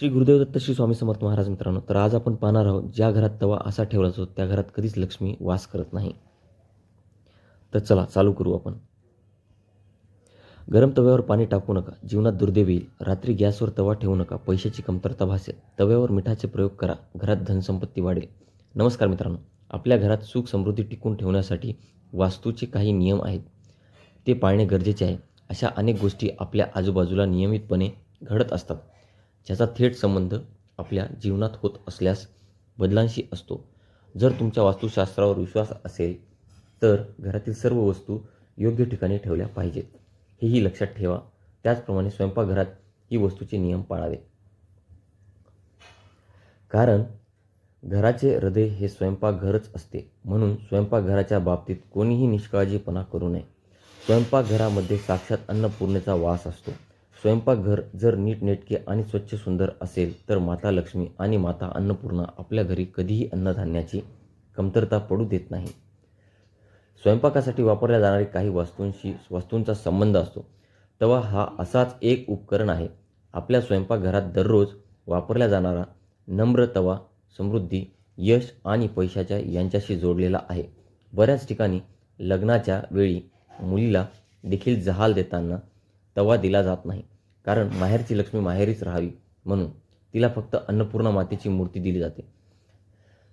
श्री गुरुदेव दत्त श्री स्वामी समर्थ महाराज मित्रांनो तर आज आपण पाहणार आहोत ज्या घरात तवा असा ठेवला जातो त्या घरात कधीच लक्ष्मी वास करत नाही. तर चला चालू करू आपण. गरम तव्यावर पाणी टाकू नका जीवनात दुर्दैव येईल. रात्री गॅसवर तवा ठेवू नका पैशाची कमतरता भासेल. तव्यावर मिठाचे प्रयोग करा घरात धनसंपत्ती वाढेल. नमस्कार मित्रांनो आपल्या घरात सुख समृद्धी टिकून ठेवण्यासाठी वास्तूचे काही नियम आहेत. ते पाळणे गरजेचे आहे. अशा अनेक गोष्टी आपल्या आजूबाजूला नियमितपणे घडत असतात. ज्याचा थेट संबंध आपल्या जीवनात होत असल्यास बदलांशी असतो. जर तुमच्या वास्तुशास्त्रावर विश्वास असेल तर घरातील सर्व वस्तू योग्य ठिकाणी ठेवल्या पाहिजेत. हेही लक्षात ठेवा. त्याचप्रमाणे स्वयंपाकघरात ही वस्तूचे नियम पाळावे. कारण घराचे हृदय हे स्वयंपाकघरच असते. म्हणून स्वयंपाकघराच्या बाबतीत कोणीही निष्काळजीपणा करू नये. स्वयंपाकघरामध्ये साक्षात अन्नपूर्णेचा वास असतो. स्वयंपाकघर जर नीटनेटके आणि स्वच्छ सुंदर असेल तर माता लक्ष्मी आणि माता अन्नपूर्णा आपल्या घरी कधीही अन्नधान्याची कमतरता पडू देत नाही. स्वयंपाकासाठी वापरल्या जाणारी काही वस्तूंशी वस्तूंचा संबंध असतो. तवा हा असाच एक उपकरण आहे. आपल्या स्वयंपाकघरात दररोज वापरला जाणारा नम्र तवा समृद्धी यश आणि पैशाच्या यांच्याशी जोडलेला आहे. बऱ्याच ठिकाणी लग्नाच्या वेळी मुलीला देखील जहाल देताना तवा दिला जात नाही. कारण माहेरची लक्ष्मी माहेरीच राहावी म्हणून तिला फक्त अन्नपूर्णा मातेची मूर्ती दिली जाते.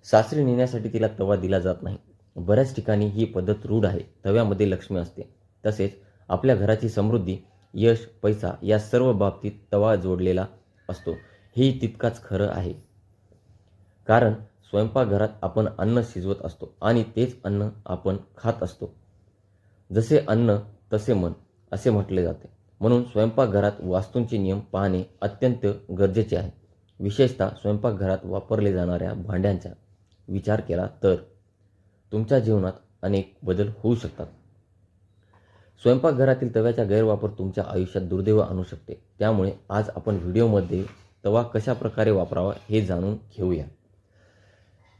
सासरी नेण्यासाठी तिला तवा दिला जात नाही. बऱ्याच ठिकाणी ही पद्धत रूढ आहे. तव्यामध्ये लक्ष्मी असते. तसेच आपल्या घराची समृद्धी यश पैसा या सर्व बाबतीत तवा जोडलेला असतो. ही तितकाच खरं आहे. कारण स्वयंपाकघरात आपण अन्न शिजवत असतो आणि तेच अन्न आपण खात असतो. जसे अन्न तसे मन असे म्हटले जाते. म्हणून स्वयंपाकघरात वास्तूंचे नियम पाहणे अत्यंत गरजेचे आहे. विशेषतः स्वयंपाकघरात वापरले जाणाऱ्या भांड्यांचा विचार केला तर तुमच्या जीवनात अनेक बदल होऊ शकतात. स्वयंपाकघरातील तव्याचा गैरवापर तुमच्या आयुष्यात दुर्दैव आणू शकते. त्यामुळे आज आपण व्हिडिओमध्ये तवा कशा प्रकारे वापरावा हे जाणून घेऊया.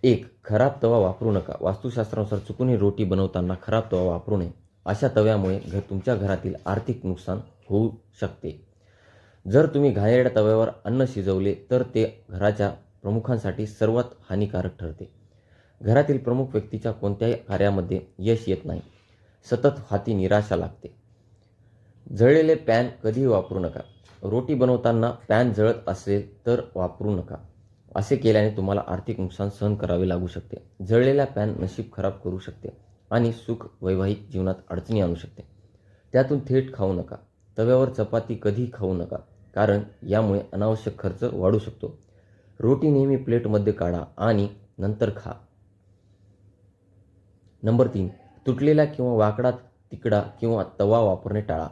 एक खराब तवा वापरू नका. वास्तुशास्त्रानुसार चुकूनही रोटी बनवताना खराब तवा वापरू नये. अशा तव्यामुळे घर तुमच्या घरातील आर्थिक नुकसान होऊ शकते. जर तुम्ही घाणेरड्या तव्यावर अन्न शिजवले तर ते घराच्या प्रमुखांसाठी सर्वात हानिकारक ठरते. घरातील प्रमुख व्यक्तीच्या कोणत्याही कार्यामध्ये यश येत नाही. सतत हाती निराशा लागते. जळलेले पॅन कधीही वापरू नका. रोटी बनवताना पॅन जळत असेल तर वापरू नका. असे केल्याने तुम्हाला आर्थिक नुकसान सहन करावे लागू शकते. जळलेला पॅन नशीब खराब करू शकते आणि सुख वैवाहिक जीवनात अडचणी आणू शकते. त्यातून थेट खाऊ नका. तव्यावर चपाती कधीही खाऊ नका कारण यामुळे अनावश्यक खर्च वाढू शकतो. रोटी नेहमी प्लेटमध्ये काढा आणि नंतर खा. नंबर तीन तुटलेला किंवा वाकडा तिकडा किंवा तवा वापरणे टाळा.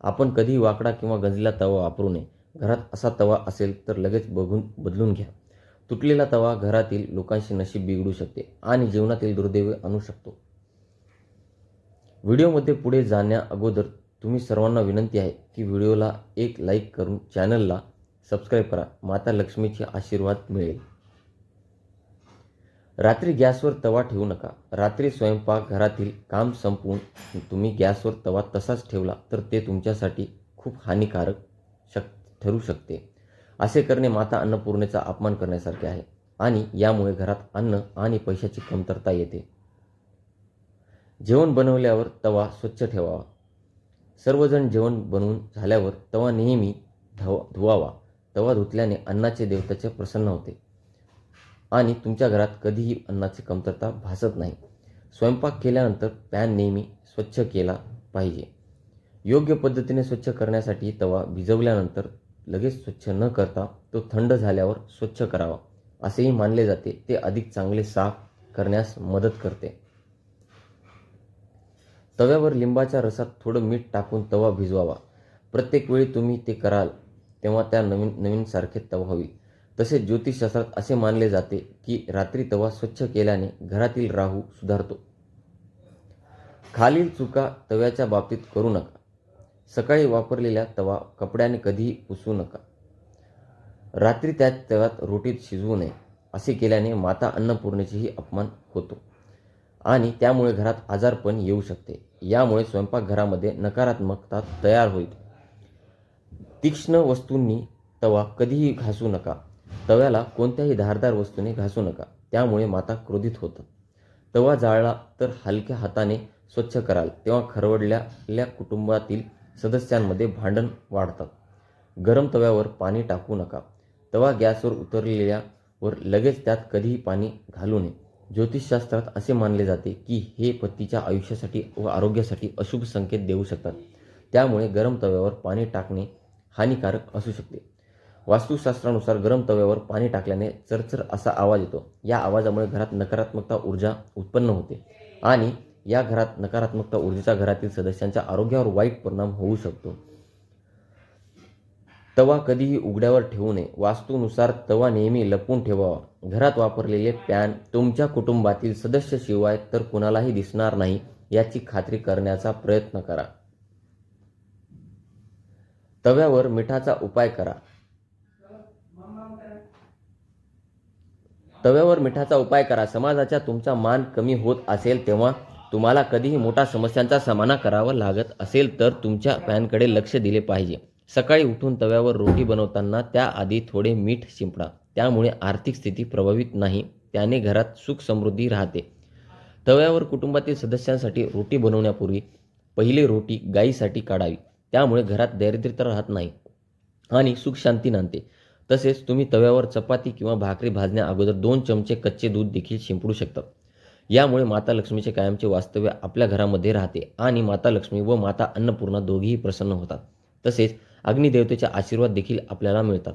आपण कधीही वाकडा किंवा गंजलेला तवा वापरू नये. घरात असा तवा असेल तर लगेच बघून बदलून घ्या. तुटलेला तवा घरातील लोकांशी नशीब बिघडू शकते आणि जीवनातील दुर्दैव आणू शकतो. व्हिडिओमध्ये पुढे जाण्या अगोदर तुम्ही सर्वांना विनंती आहे की व्हिडिओला एक लाईक करून चॅनलला सबस्क्राईब करा. माता लक्ष्मीचे आशीर्वाद मिळेल. रात्री गॅसवर तवा ठेवू नका. रात्री स्वयंपाक घरातील काम संपवून तुम्ही गॅसवर तवा तसाच ठेवला तर ते तुमच्यासाठी खूप हानिकारक शक ठरू शकते. असे करणे माता अन्नपूर्णेचा अपमान करण्यासारखे आहे आणि यामुळे घरात अन्न आणि पैशाची कमतरता येते. जेवण बनवल्यावर तवा स्वच्छ ठेवावा. सर्वजण जेवण बनवून झाल्यावर तवा नेहमी धवा धुवावा. तवा धुतल्याने अन्नाचे देवताचे प्रसन्न होते. आणि तुमच्या घरात कधीही अन्नाची कमतरता भासत नाही. स्वयंपाक केल्यानंतर पॅन नेहमी स्वच्छ केला पाहिजे. योग्य पद्धतीने स्वच्छ करण्यासाठी तवा भिजवल्यानंतर लगेच स्वच्छ न करता तो थंड झाल्यावर स्वच्छ करावा. असेही मानले जाते. ते अधिक चांगले साफ करण्यास मदत करते. तव्यावर लिंबाच्या रसात थोडं मीठ टाकून तवा भिजवावा. प्रत्येक वेळी तुम्ही ते कराल तेव्हा त्या नवीन नवीन सारखे तवा होईल. तसेच ज्योतिषशास्त्रात असे मानले जाते की रात्री तवा स्वच्छ केल्याने घरातील राहू सुधारतो. खालील चुका तव्याच्या बाबतीत करू नका. सकाळी वापरलेल्या तवा कपड्याने कधीही पुसू नका. रात्री त्या तव्यात रोटीत शिजवू नये असे केल्याने माता अन्नपूर्णेचेही अपमान होतो. आणि त्यामुळे घरात आजारपण येऊ शकते. यामुळे स्वयंपाकघरामध्ये नकारात्मकता तयार होईल. तीक्ष्ण वस्तूंनी तवा कधीही घासू नका. तव्याला कोणत्याही धारदार वस्तूने घासू नका. त्यामुळे माता क्रोधित होतात. तवा जाळला तर हलक्या हाताने स्वच्छ कराल तेव्हा खरवडलेल्या कुटुंबातील सदस्यांमध्ये भांडण वाढतात गरम तव्यावर पाणी टाकू नका. तवा गॅसवर उतरलेल्यावर लगेच त्यात कधीही पाणी घालू नये. ज्योतिषशास्त्रात असे मानले जाते की हे पतीच्या आयुष्यासाठी व आरोग्यासाठी अशुभ संकेत देऊ शकतात. त्यामुळे गरम तव्यावर पाणी टाकणे हानिकारक असू शकते. वास्तुशास्त्रानुसार गरम तव्यावर पाणी टाकल्याने चरचर असा आवाज येतो. या आवाजामुळे घरात नकारात्मकता ऊर्जा उत्पन्न होते आणि या घरात नकारात्मकता ऊर्जेचा घरातील सदस्यांच्या आरोग्यावर वाईट परिणाम होऊ शकतो. तवा कधीही उघड्यावर ठेवू नये. वास्तूनुसार तवा नेहमी लपवून ठेवावा. घरात वापरलेले पॅन तुमच्या कुटुंबातील सदस्याशिवाय तर कुणालाही दिसणार नाही याची खात्री करण्याचा प्रयत्न करा. तव्यावर मिठाचा उपाय करा. तव्यावर मिठाचा उपाय करा. समाजाच्या तुमचा मान कमी होत असेल तेव्हा तुम्हाला कधीही मोठ्या समस्यांचा सामना करावा लागत असेल तर तुमच्या पॅनकडे लक्ष दिले पाहिजे. सकाळी उठून तव्यावर रोटी बनवताना त्याआधी थोडे मीठ शिंपडा. त्यामुळे आर्थिक स्थिती प्रभावित नाही. त्याने घरात सुख समृद्धी राहते. तव्यावर कुटुंबातील सदस्यांसाठी रोटी बनवण्यापूर्वी पहिले रोटी गायीसाठी काढावी. त्यामुळे घरात दारिद्र्यता राहत नाही आणि सुख शांती नांदते. तसेच तुम्ही तव्यावर चपाती किंवा भाकरी भाजण्या अगोदर दोन चमचे कच्चे दूध देखील शिंपडू शकतात यामुळे माता लक्ष्मीचे कायमचे वास्तव्य आपल्या घरामध्ये राहते आणि माता लक्ष्मी व माता अन्नपूर्णा दोघेही प्रसन्न होतात. तसेच अग्निदेवतेचे आशीर्वाद देखील आपल्याला मिळतात.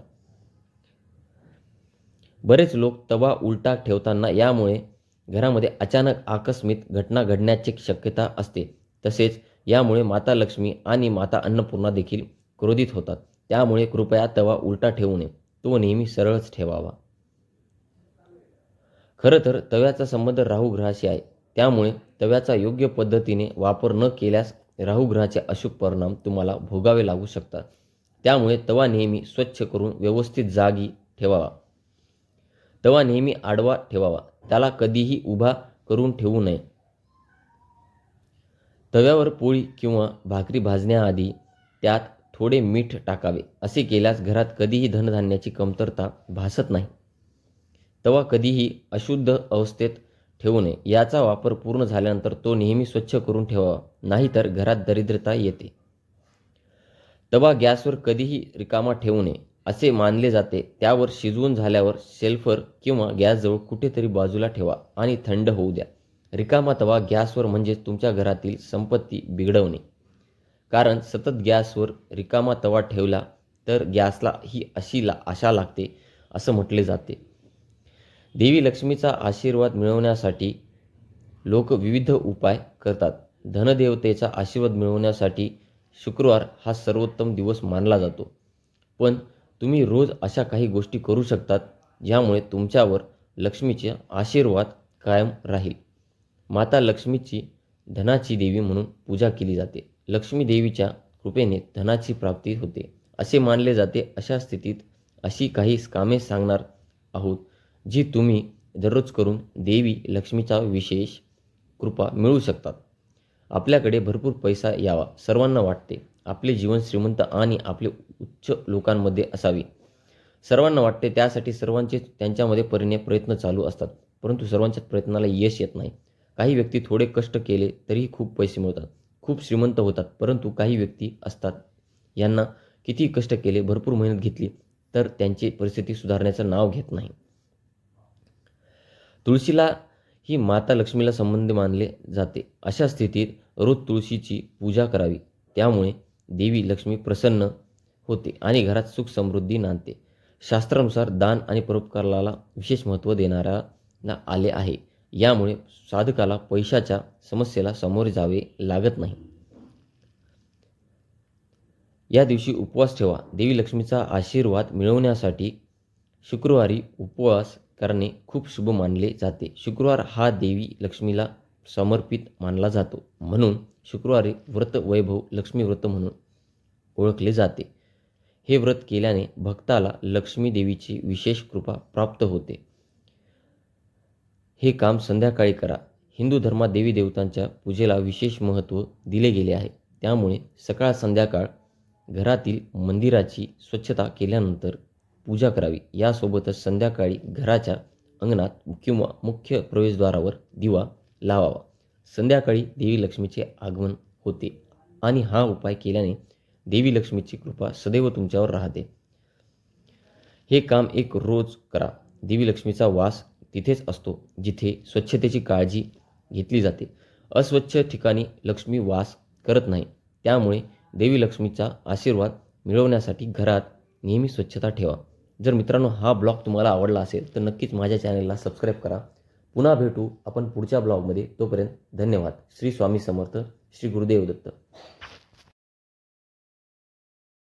बरेच लोक तवा उलटा ठेवताना यामुळे घरामध्ये अचानक आकस्मिक घटना घडण्याची शक्यता असते. तसेच यामुळे माता लक्ष्मी आणि माता अन्नपूर्णा देखील क्रोधित होतात. त्यामुळे कृपया तवा उलटा ठेवू नये. तो नेहमी सरळच ठेवावा. खरं तर तव्याचा संबंध राहू ग्रहाशी आहे. त्यामुळे तव्याचा योग्य पद्धतीने वापर न केल्यास राहुग्रहाचे अशुभ परिणाम तुम्हाला भोगावे लागू शकतात. त्यामुळे तवा नेहमी स्वच्छ करून व्यवस्थित जागी ठेवावा. तवा नेहमी आडवा ठेवावा. त्याला कधीही उभा करून ठेवू नये. तव्यावर पोळी किंवा भाकरी भाजण्याआधी त्यात थोडे मीठ टाकावे. असे केल्यास घरात कधीही धनधान्याची कमतरता भासत नाही. तवा कधीही अशुद्ध अवस्थेत ठेवू नये याचा वापर पूर्ण झाल्यानंतर तो नेहमी स्वच्छ करून ठेवावा नाहीतर घरात दरिद्रता येते. तवा गॅसवर कधीही रिकामा ठेवू नये असे मानले जाते. त्यावर शिजवून झाल्यावर शेल्फर किंवा गॅसजवळ कुठेतरी बाजूला ठेवा आणि थंड होऊ द्या. रिकामा तवा गॅसवर म्हणजेच तुमच्या घरातील संपत्ती बिघडवणे. कारण सतत गॅसवर रिकामा तवा ठेवला तर गॅसला ही अशी ला आशा लागते असं म्हटले जाते. देवी लक्ष्मीचा आशीर्वाद मिळवण्यासाठी लोक विविध उपाय करतात. धनदेवतेचा आशीर्वाद मिळवण्यासाठी शुक्रवार हा सर्वोत्तम दिवस मानला जातो. पण तुम्ही रोज अशा काही गोष्टी करू शकतात ज्यामुळे तुमच्यावर लक्ष्मीचे आशीर्वाद कायम राहील. माता लक्ष्मीची धनाची देवी म्हणून पूजा केली जाते. लक्ष्मी देवीच्या कृपेने धनाची प्राप्ती होते. असे मानले जाते अशा स्थितीत अशी काही कामे सांगणार आहोत. जी तुम्ही दररोज करून देवी लक्ष्मीचा विशेष कृपा मिळू शकतात. आपल्याकडे भरपूर पैसा यावा सर्वांना वाटते. आपले जीवन श्रीमंत आणि आपले उच्च लोकांमध्ये असावे. सर्वांना वाटते त्यासाठी सर्वांचे त्यांच्यामध्ये परिणे प्रयत्न चालू असतात परंतु सर्वांच्याच प्रयत्नाला यश येत नाही. काही व्यक्ती थोडे कष्ट केले तरीही खूप पैसे मिळतात. खूप श्रीमंत होतात परंतु काही व्यक्ती असतात यांना किती कष्ट केले भरपूर मेहनत घेतली तर त्यांची परिस्थिती सुधारण्याचं नाव घेत नाही. तुळशीला ही माता लक्ष्मीला संबंध मानले जाते. अशा स्थितीत रोज तुळशीची पूजा करावी. त्यामुळे देवी लक्ष्मी प्रसन्न होते आणि घरात सुख समृद्धी नांदते. शास्त्रानुसार दान आणि परोपकाराला विशेष महत्त्व देणाऱ्याला आले आहे. यामुळे साधकाला पैशाच्या समस्येला सामोरे जावे लागत नाही. या दिवशी उपवास ठेवा. देवी लक्ष्मीचा आशीर्वाद मिळवण्यासाठी शुक्रवारी उपवास करणे खूप शुभ मानले जाते. शुक्रवार हा देवी लक्ष्मीला समर्पित मानला जातो. म्हणून शुक्रवारी व्रत वैभव लक्ष्मी व्रत म्हणून ओळखले जाते. हे व्रत केल्याने भक्ताला लक्ष्मी देवीची विशेष कृपा प्राप्त होते. हे काम संध्याकाळी करा. हिंदू धर्मात देवी देवतांच्या पूजेला विशेष महत्त्व दिले गेले आहे. त्यामुळे सकाळ संध्याकाळ घरातील मंदिराची स्वच्छता केल्यानंतर पूजा करावी. यासोबतच संध्याकाळी घराच्या अंगणात किंवा मुख्य प्रवेशद्वारावर दिवा लावावा. संध्याकाळी देवी लक्ष्मीचे आगमन होते आणि हा उपाय केल्याने देवी लक्ष्मीची कृपा सदैव तुमच्यावर राहते. हे काम एक रोज करा. देवी लक्ष्मीचा वास तिथेच असतो जिथे स्वच्छतेची काळजी घेतली जाते. अस्वच्छ ठिकाणी लक्ष्मी वास करत नाही. त्यामुळे देवी लक्ष्मीचा आशीर्वाद मिळवण्यासाठी घरात नेहमी स्वच्छता ठेवा. जर मित्रांनो हा ब्लॉग तुम्हाला आवडला असेल तर नक्कीच माझ्या चॅनलला सबस्क्राईब करा. पुन्हा भेटू आपण पुढच्या ब्लॉगमध्ये. तोपर्यंत धन्यवाद. श्री स्वामी समर्थ श्री गुरुदेव दत्त.